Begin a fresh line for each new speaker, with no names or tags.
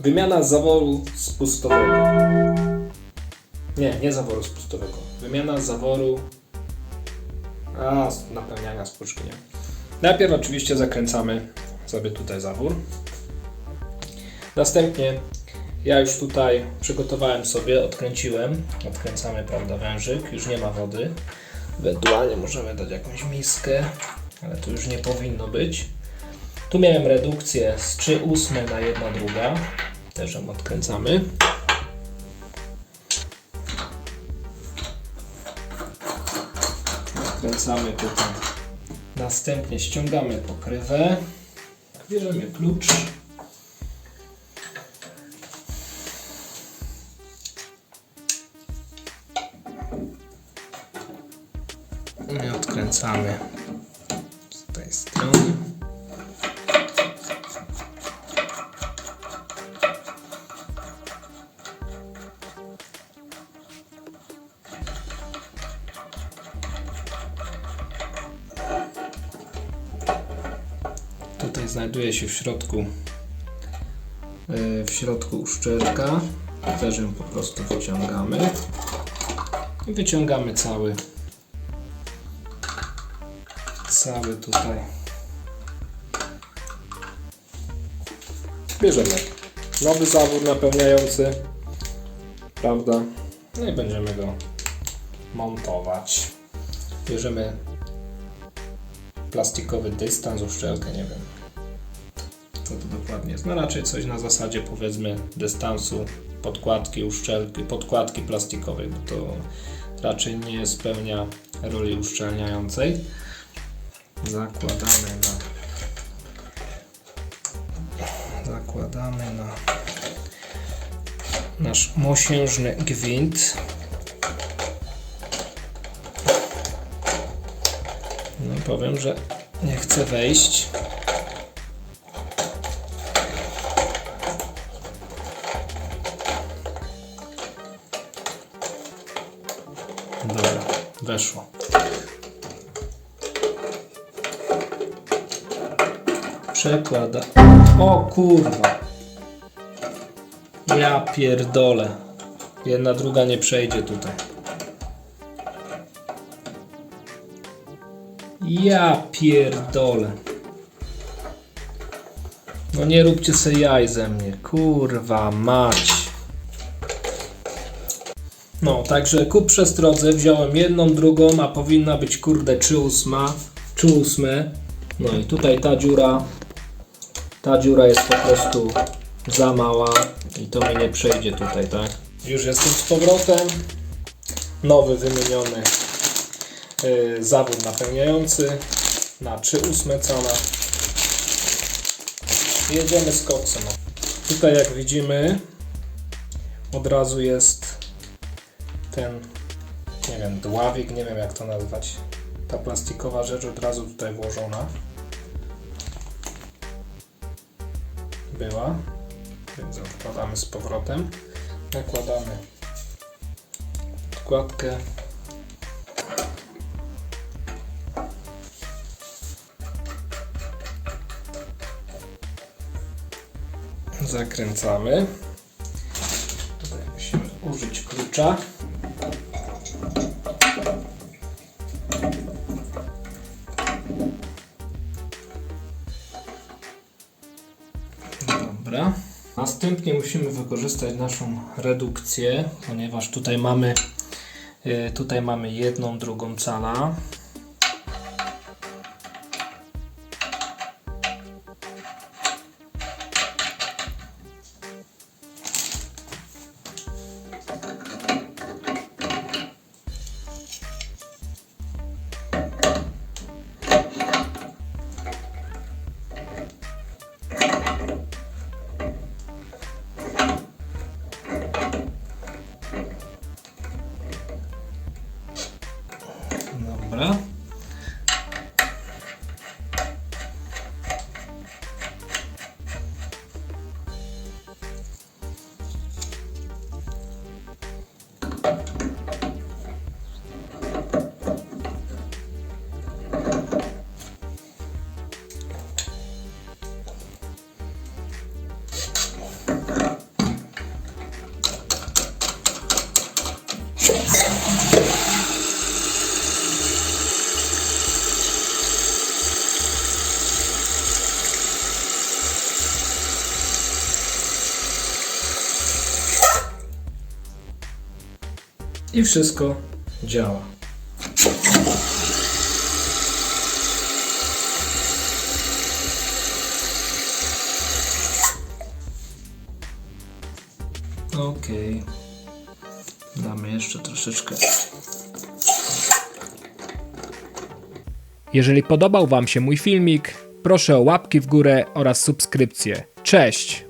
Wymiana zaworu spustowego. Nie, nie zaworu spustowego. Wymiana zaworu. A, napełniania spuszki, nie. Najpierw oczywiście zakręcamy sobie tutaj zawór. Następnie ja już tutaj przygotowałem sobie, odkręciłem. Odkręcamy, prawda, wężyk. Już nie ma wody. Ewentualnie możemy dać jakąś miskę, ale tu już nie powinno być. Tu miałem redukcję z 3 ósme na 1 druga. Też odkręcamy. Odkręcamy tutaj. Następnie ściągamy pokrywę. Bierzemy klucz. I odkręcamy z tej strony. Tutaj znajduje się w środku yy, w środku uszczelka. Też ją po prostu wyciągamy. I wyciągamy cały cały tutaj. Bierzemy nowy zawór napełniający, prawda? No i będziemy go montować. Bierzemy plastikowy dystans, uszczelkę, nie wiem to dokładnie jest. No raczej coś na zasadzie powiedzmy dystansu podkładki, uszczelki, podkładki plastikowej, bo to raczej nie spełnia roli uszczelniającej. Zakładamy na zakładamy na nasz mosiężny gwint. No powiem, że nie chce wejść. Dobra, weszło. Przekłada. O kurwa. Ja pierdolę. Jedna druga nie przejdzie tutaj. Ja pierdolę. No nie róbcie se jaj ze mnie. Kurwa mać. No, także ku przestrodze wziąłem jedną, drugą, a powinna być kurde 3 ósma, 3 ósme. No i tutaj ta dziura, ta dziura jest po prostu za mała i to mi nie przejdzie tutaj, tak? Już jestem z powrotem. Nowy wymieniony yy, zawód napełniający na 3 ósme cala. Jedziemy z koksem. Tutaj jak widzimy od razu jest ten, nie wiem, dławik, nie wiem jak to nazwać. Ta plastikowa rzecz od razu tutaj włożona. Była, więc ją wkładamy z powrotem. Nakładamy podkładkę. Zakręcamy. Tutaj musimy użyć klucza. Dobra. Następnie musimy wykorzystać naszą redukcję, ponieważ tutaj mamy y, tutaj mamy jedną drugą cala. Thank you. I wszystko działa. Ok. Damy jeszcze troszeczkę.
Jeżeli podobał Wam się mój filmik, proszę o łapki w górę oraz subskrypcję. Cześć!